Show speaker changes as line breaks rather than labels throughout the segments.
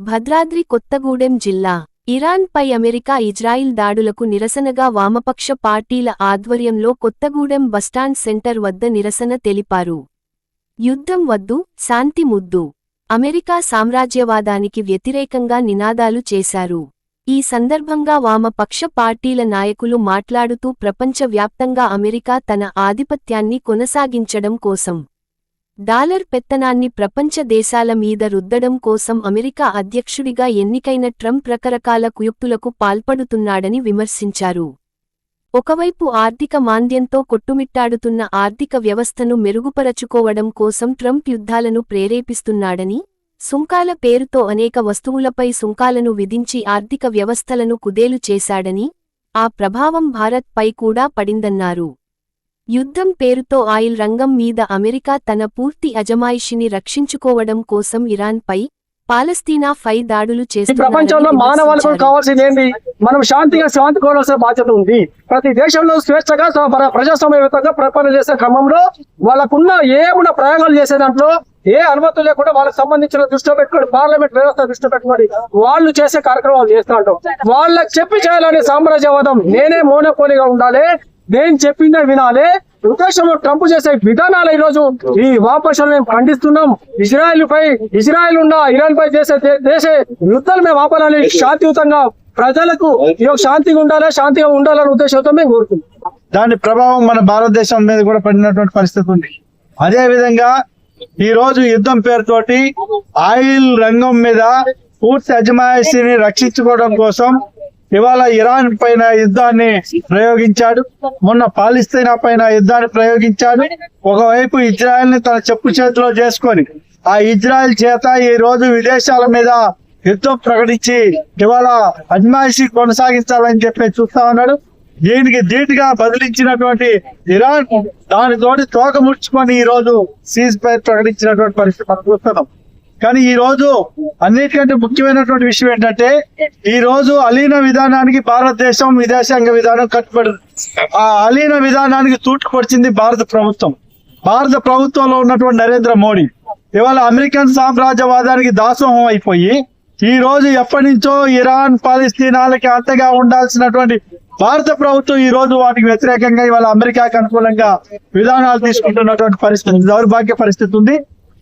భద్రాద్రి కొత్తగూడెం జిల్లా ఇరాన్పై America Israel దాడులకు నిరసనగా వామపక్ష పార్టీల ఆధ్వర్యంలో కొత్తగూడెం బస్టాండ్ సెంటర్ వద్ద నిరసన తెలిపారు. యుద్ధం వద్దు శాంతి ముద్దు. అమెరికా సామ్రాజ్యవాదానికి వ్యతిరేకంగా నినాదాలు చేశారు. ఈ సందర్భంగా వామపక్ష పార్టీల నాయకులు మాట్లాడుతూ ప్రపంచవ్యాప్తంగా అమెరికా తన ఆధిపత్యాన్ని కొనసాగించడం కోసం డాలర్ పెత్తనాన్ని ప్రపంచ దేశాల మీద రుద్దడం కోసం అమెరికా అధ్యక్షుడిగా ఎన్నికైన ట్రంప్ రకరకాల కుయుక్తులకు పాల్పడుతున్నాడని విమర్శించారు. ఒకవైపు ఆర్థిక మాంద్యంతో కొట్టుమిట్టాడుతున్న ఆర్థిక వ్యవస్థను మెరుగుపరచుకోవడం కోసం ట్రంప్ యుద్ధాలను ప్రేరేపిస్తున్నాడని సుంకాల పేరుతో అనేక వస్తువులపై సుంకాలను విధించి ఆర్థిక వ్యవస్థలను కుదేలు చేశాడని ఆ ప్రభావం భారత్ పై కూడా పడిందన్నారు. యుద్ధం పేరుతో ఆయిల్ రంగం మీద అమెరికా తన పూర్తి అజమాయిషిని రక్షించుకోవడం కోసం ఇరాన్పై పాలస్తీనా ఫై దాడులు
ఈ ప్రపంచంలో మానవాళికి. కావాల్సింది ఏంటి మనం శాంతిగా శాంతి కోరాల్సిన బాధ్యత ఉంది. ప్రతి దేశంలో స్వేచ్ఛగా ప్రజాస్వామ్యయుతంగా పరిపాలన చేసే క్రమంలో వాళ్ళకున్న ఏమున్న ప్రయోగాలు చేసే దాంట్లో ఏ అనుమతులు లేకుండా వాళ్ళకి సంబంధించిన దృష్టిలో పెట్టుకొని పార్లమెంట్ వ్యవస్థ దృష్టిలో పెట్టుకోండి. వాళ్ళు చేసే కార్యక్రమాలు చేస్తా ఉంటాం. వాళ్ళకి చెప్పి చేయాలనే సామ్రాజ్యవాదం నేనే మోనోపోలిగా ఉండాలి. నేను చెప్పిందే వినాలి. ఉద్దేశంలో ట్రంప్ చేసే విధానాలు ఈ రోజు ఈ వాపసులు మేము ఖండిస్తున్నాం. ఇజ్రాయెల్ పై ఇజ్రాయెల్ ఉన్న ఇరాన్ పై చేసే దే- దేశ యుద్ధాలు మేము ఆపాలని శాంతియుతంగా ప్రజలకు ఈ యొక్క శాంతిగా ఉండాలి శాంతిగా ఉండాలనే ఉద్దేశంతో మేము కోరుతున్నాం.
దాని ప్రభావం మన భారతదేశం మీద కూడా పడినటువంటి పరిస్థితి ఉంది. అదే విధంగా ఈ రోజు యుద్ధం పేరుతోటి ఆయిల్ రంగం మీద పూర్తి అజమాయిషిని రక్షించుకోవడం కోసం ఇవాళ ఇరాన్ పైన యుద్ధాన్ని ప్రయోగించాడు. మొన్న పాలిస్తీనా పైన యుద్ధాన్ని ప్రయోగించాడు. ఒకవైపు ఇజ్రాయెల్ని తన చెప్పు చేతిలో చేసుకొని ఆ ఇజ్రాయెల్ చేత ఈ రోజు విదేశాల మీద యుద్ధం ప్రకటించి ఇవాళ అజమాయిషి కొనసాగించాలని చెప్పి చూస్తా ఉన్నాడు. దీనికి ధీటుగా బదిలించినటువంటి ఇరాన్ దానితోటి తోక ముడుచుకొని ఈ రోజు సీజ్ ఫైర్ ప్రకటించినటువంటి పరిస్థితి మనం చూస్తున్నాం. కానీ ఈ రోజు అన్నిటికంటే ముఖ్యమైనటువంటి విషయం ఏంటంటే ఈ రోజు అలీన విధానానికి భారతదేశం విదేశాంగ విధానం కట్టుబడి ఆ అలీన విధానానికి తూట్లు పొడిచింది భారత ప్రభుత్వం. భారత ప్రభుత్వంలో ఉన్నటువంటి నరేంద్ర మోడీ. ఇవాళ అమెరికన్ సామ్రాజ్యవాదానికి దాసోహం అయిపోయి ఈ రోజు ఎప్పటి నుంచో ఇరాన్ పాలిస్తీనాలకి అంతగా ఉండాల్సినటువంటి భారత ప్రభుత్వం ఈ రోజు వాటికి వ్యతిరేకంగా ఇవాళ అమెరికాకి అనుకూలంగా విధానాలు తీసుకుంటున్నటువంటి పరిస్థితి దౌర్భాగ్య పరిస్థితి ఉంది.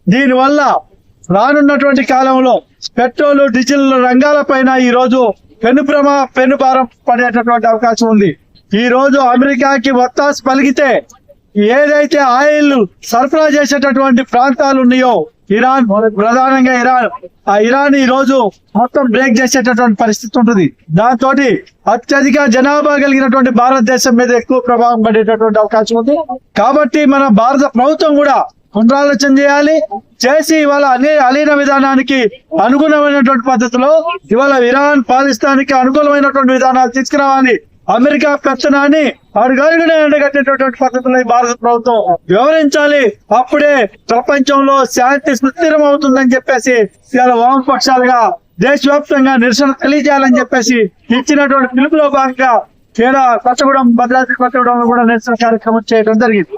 దీనివల్ల రానున్నటువంటి కాలంలో పెట్రోల్ డీజిల్ రంగాల పైన ఈ రోజు పెను ప్రమా పెను భారం పడేటటువంటి అవకాశం ఉంది. ఈ రోజు అమెరికాకి వత్తాసు పలిగితే ఏదైతే ఆయిల్ సరఫరా చేసేటటువంటి ప్రాంతాలు ఉన్నాయో ఇరాన్ ప్రధానంగా ఇరాన్ ఆ ఇరాన్ ఈ రోజు మొత్తం బ్రేక్ చేసేటటువంటి పరిస్థితి ఉంటుంది. దాంతో అత్యధిక జనాభా కలిగినటువంటి భారతదేశం మీద ఎక్కువ ప్రభావం పడేటటువంటి అవకాశం ఉంది. కాబట్టి మన భారత ప్రభుత్వం కూడా పునరాలోచన చేయాలి. చేసి ఇవాళ అనే అలీన విధానానికి అనుగుణమైనటువంటి పద్ధతిలో ఇవాళ ఇరాన్ పాకిస్తాన్కి అనుకూలమైనటువంటి విధానాలు తీసుకురావాలి. అమెరికా పెత్తనాన్ని అడుగడుగునే ఎండగట్టేటటువంటి పద్ధతిలో భారత ప్రభుత్వం వివరించాలి. అప్పుడే ప్రపంచంలో శాంతి సుస్థిరం అవుతుందని చెప్పేసి ఇవాళ వామపక్షాలుగా దేశవ్యాప్తంగా నిరసన తెలియజేయాలని చెప్పేసి ఇచ్చినటువంటి పిలుపులో భాగంగా ఇక్కడ కొత్తగూడెం భద్రాద్రి కొత్తగూడెంలో కూడా నిరసన కార్యక్రమం చేయడం జరిగింది.